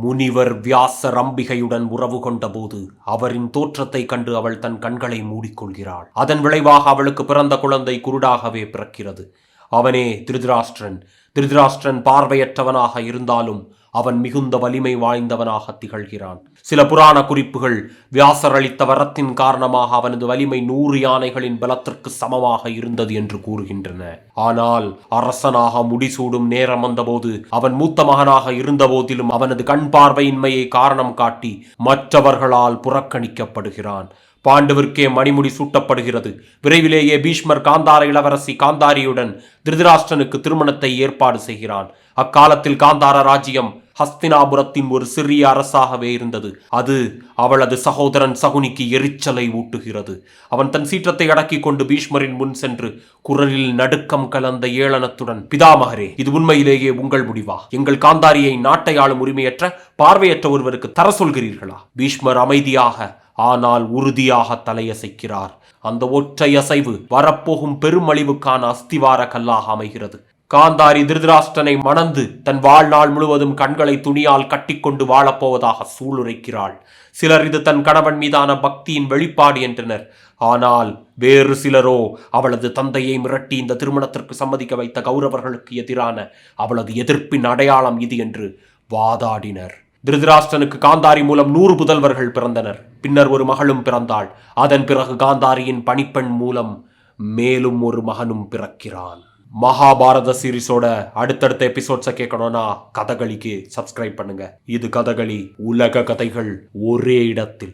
முனிவர் வியாசர் அம்பிகையுடன் உறவு கொண்டபோது அவரின் தோற்றத்தை கண்டு அவள் தன் கண்களை மூடிக்கொள்கிறாள். அதன் விளைவாக அவளுக்கு பிறந்த குழந்தை குருடாகவே பிறக்கிறது. அவனே திருதராஷ்டிரன். திருதராஷ்டிரன் பார்வையற்றவனாக இருந்தாலும் அவன் மிகுந்த வலிமை வாய்ந்தவனாக திகழ்கிறான். சில புராண குறிப்புகள் வியாசர் அளித்த வரத்தின் காரணமாக அவனது வலிமை நூறு யானைகளின் பலத்திற்கு சமமாக இருந்தது என்று கூறுகின்றன. ஆனால் அரசனாக முடிசூடும் நேரம் வந்தபோது அவன் மூத்த மகனாக இருந்தபோதிலும் அவனது கண் பார்வையின்மையை காரணம் காட்டி மற்றவர்களால் புறக்கணிக்கப்படுகிறான். பாண்டவிற்கே மணிமுடி சூட்டப்படுகிறது. விரைவிலேயே பீஷ்மர் காந்தார இளவரசி காந்தாரியுடன் திருதராஷ்டனுக்கு திருமணத்தை ஏற்பாடு செய்கிறான். அக்காலத்தில் காந்தார ராஜ்யம் ஹஸ்தினாபுரத்தின் ஒரு சிறிய அரசாகவே இருந்தது. அது அவளது சகோதரன் சகுனிக்கு எரிச்சலை ஊட்டுகிறது. அவன் தன் சீற்றத்தை அடக்கிக் கொண்டு பீஷ்மரின் முன் சென்று குரலில் நடுக்கம் கலந்த ஏளனத்துடன் பிதாமகரே இது உண்மையிலேயே உங்கள் முடிவா? எங்கள் காந்தாரியை நாட்டை ஆளும் உரிமையற்ற பார்வையற்ற ஒருவருக்கு தர சொல்கிறீர்களா? பீஷ்மர் அமைதியாக ஆனால் உறுதியாக தலையசைக்கிறார். அந்த ஒற்றை அசைவு வரப்போகும் பெருமழிவுக்கான அஸ்திவார கல்லாக அமைகிறது. காந்தாரி திருதராஷ்டனை மணந்து தன் வாழ்நாள் முழுவதும் கண்களை துணியால் கட்டிக்கொண்டு வாழப்போவதாக சூளுரைக்கிறாள். சிலர் இது தன் கணவன் மீதான பக்தியின் வெளிப்பாடு என்றனர். ஆனால் வேறு சிலரோ அவளது தந்தையை மிரட்டி இந்த திருமணத்திற்கு சம்மதிக்க வைத்த கௌரவர்களுக்கு எதிரான அவளது எதிர்ப்பின் அடையாளம் இது என்று வாதாடினர். திருதராஷ்டனுக்கு காந்தாரி மூலம் நூறு புதல்வர்கள் பிறந்தனர். பின்னர் ஒரு மகளும் பிறந்தாள். அதன் பிறகு காந்தாரியின் பணிப்பெண் மூலம் மேலும் ஒரு மகனும் பிறக்கிறான். மகாபாரத சீரிஸோட அடுத்தடுத்த எபிசோட்ஸை கேட்கணும்னா கதகளிக்கு சப்ஸ்கிரைப் பண்ணுங்க. இது கதகளி உலக கதைகள் ஒரே இடத்தில்.